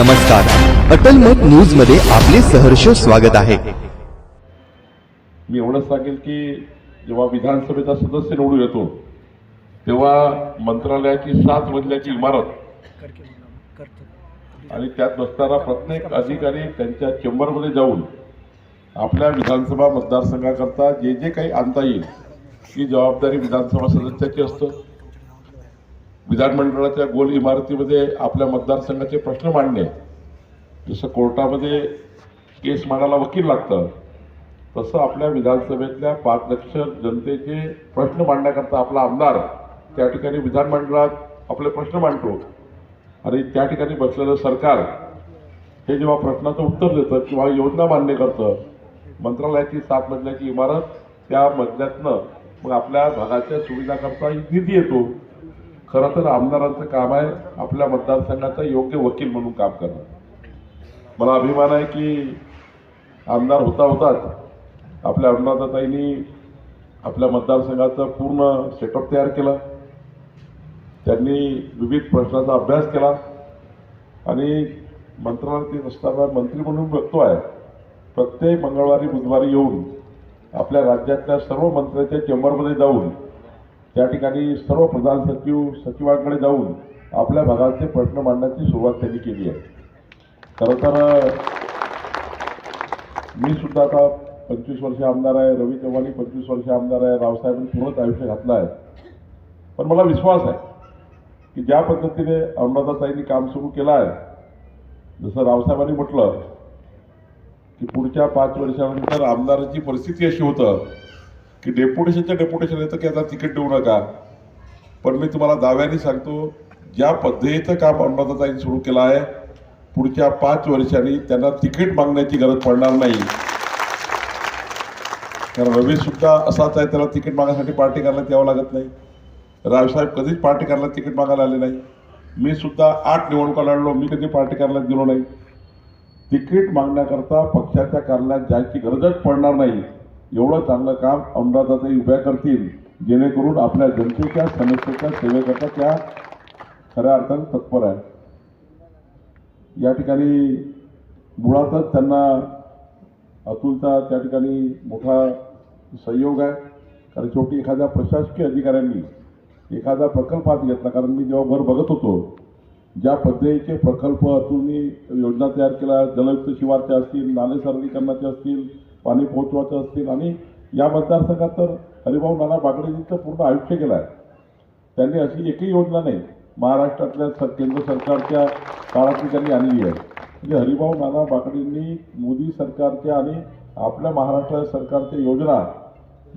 नमस्कार. अटल मत न्यूजमध्ये आपले सहर्ष स्वागत आहे. मी एवढंच सांगेल की जेव्हा विधानसभेचा सदस्य निवडून येतो तेव्हा मंत्रालयाची सात मजल्याची इमारत आणि त्यात बसणारा प्रत्येक अधिकारी त्यांच्या चेंबरमध्ये जाऊन आपल्या विधानसभा मतदारसंघाकरता जे जे काही आणता येईल ही जबाबदारी विधानसभा सदस्याची असतं. विधानमंडळाच्या गोल इमारतीमध्ये आपल्या मतदारसंघाचे प्रश्न मांडणे. जसं कोर्टामध्ये केस मांडायला वकील लागतं तसं आपल्या विधानसभेतल्या पाच लक्ष जनतेचे प्रश्न मांडण्याकरता आपला आमदार त्या ठिकाणी विधानमंडळात आपले प्रश्न मांडतो. आणि त्या ठिकाणी बसलेलं सरकार हे जेव्हा प्रश्नाचं उत्तर देतं किंवा योजना मान्य करतं मंत्रालयाची सात मजल्याची इमारत त्या मजल्यातनं मग आपल्या भागाच्या सुविधाकरता निधी येतो. खरं तर आमदारांचं काम आहे आपल्या मतदारसंघाचा योग्य वकील म्हणून काम करणं. मला अभिमान आहे की आमदार होता होताच आपल्या अरुणाताईंनी आपल्या मतदारसंघाचं पूर्ण सेटअप तयार केला. त्यांनी विविध प्रश्नाचा अभ्यास केला आणि मंत्रालयात असताना मंत्री म्हणून बघतो आहे. प्रत्येक मंगळवारी बुधवारी येऊन आपल्या राज्यातल्या सर्व मंत्र्यांच्या चेंबरमध्ये जाऊन त्या ठिकाणी सर्व प्रधान सचिव सचिवांकडे जाऊन आपल्या भागाचे प्रश्न मांडण्याची सुरुवात त्यांनी केली आहे. खरं तर मी सुद्धा आता पंचवीस वर्ष आमदार आहे रवी चव्हाणी पंचवीस वर्ष आमदार आहे रावसाहेबांनी पूर्णच आयुष्य घातलं आहे. पण मला विश्वास आहे की ज्या पद्धतीने अमृताताईंनी काम सुरू केलं आहे जसं रावसाहेबांनी म्हटलं की पुढच्या पाच वर्षानंतर आमदाराची परिस्थिती अशी होतं की डेप्युटेशनच्या डेप्युटेशन येतं की आता तिकीट देऊ नका. पण मी तुम्हाला दाव्याने सांगतो ज्या पद्धतीचं काम अमृताताईंनी सुरू केलं आहे पुढच्या पाच वर्षांनी त्यांना तिकीट मागण्याची गरज पडणार नाही. कारण रवी सुद्धा असाच आहे त्याला तिकीट मागण्यासाठी पार्टी करण्यात यावं लागत नाही. रावसाहेब कधीच पार्टी करण्यात तिकीट मागायला आले नाही. मी सुद्धा आठ निवडणुका लढलो मी कधी पार्टी करण्यात गेलो नाही. तिकीट मागण्याकरता पक्षाच्या कारणात जायची गरजच पडणार नाही. एवढं चांगलं काम अमरावती उभ्या करतील जेणेकरून आपल्या जनतेच्या समस्येच्या सेवेकरता त्या खऱ्या अर्थाने तत्पर आहे या ठिकाणी मुळातच त्यांना अतुलचा त्या ठिकाणी मोठा सहयोग आहे. कारण शेवटी एखाद्या प्रशासकीय अधिकाऱ्यांनी एखादा प्रकल्प हात घेतला. कारण मी जेव्हा घर बघत होतो ज्या पद्धतीचे प्रकल्प अतुलनी योजना तयार केल्या जलयुक्त शिवारच्या असतील नाले सरलीकरणाचे असतील पाणी पोहोचवायचं असतील आणि या मतदारसंघात तर हरिभाऊ नाना बागडेजींचं पूर्ण आयुष्य केलं आहे त्यांनी अशी एकही योजना नाही. महाराष्ट्रातल्या सर केंद्र सरकारच्या काळातली त्यांनी आणली आहे. म्हणजे हरिभाऊ नाना बागडेंनी मोदी सरकारच्या आणि आपल्या महाराष्ट्र सरकारच्या योजना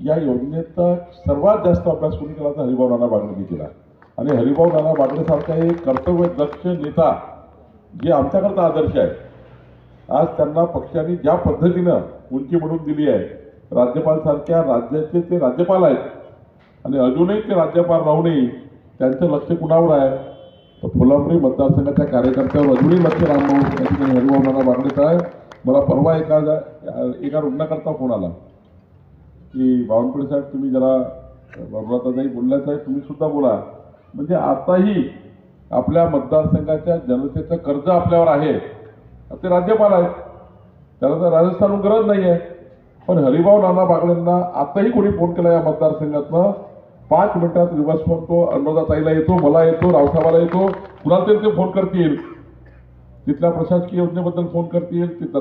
या योजनेचा सर्वात जास्त अभ्यास कोणी केला तर हरिभाऊ नाना बागडेंनी केला. आणि हरिभाऊ नाना बागडेसारखा एक कर्तव्यदक्ष नेता जे आमच्याकरता आदर्श आहे. आज त्यांना पक्षाने ज्या पद्धतीनं उंची म्हणून दिली आहे. राज्यपालसारख्या राज्याचे ते राज्यपाल आहेत. आणि अजूनही ते राज्यपाल राहूनही त्यांचं लक्ष कुणावर आहे? तर फुलांबरी मतदारसंघाच्या कार्यकर्त्यावर अजूनही लक्ष रामभाऊ या ठिकाणी हरिभाऊनाला आहे मला परवा एका एका रुग्णाकरता फोन आला. की बावनकुळे साहेब तुम्ही जरा बाबुराताताई बोलल्याच आहे तुम्ही सुद्धा बोला. म्हणजे आताही आपल्या मतदारसंघाच्या जनतेचं कर्ज आपल्यावर आहे. ते राज्यपाल आहेत. त्याला तर राजस्थानहून गरज नाही आहे पण हरिभाऊ नाना बागडेंना आताही कोणी फोन केला या मतदारसंघातनं? पाच मिनिटात रिवर्स फोन तो अनुराधाताईला येतो मला येतो रावसाहेबाला येतो. कुणाला तरी ते फोन करतील. तिथल्या प्रशासकीय योजनेबद्दल फोन करतील तिथला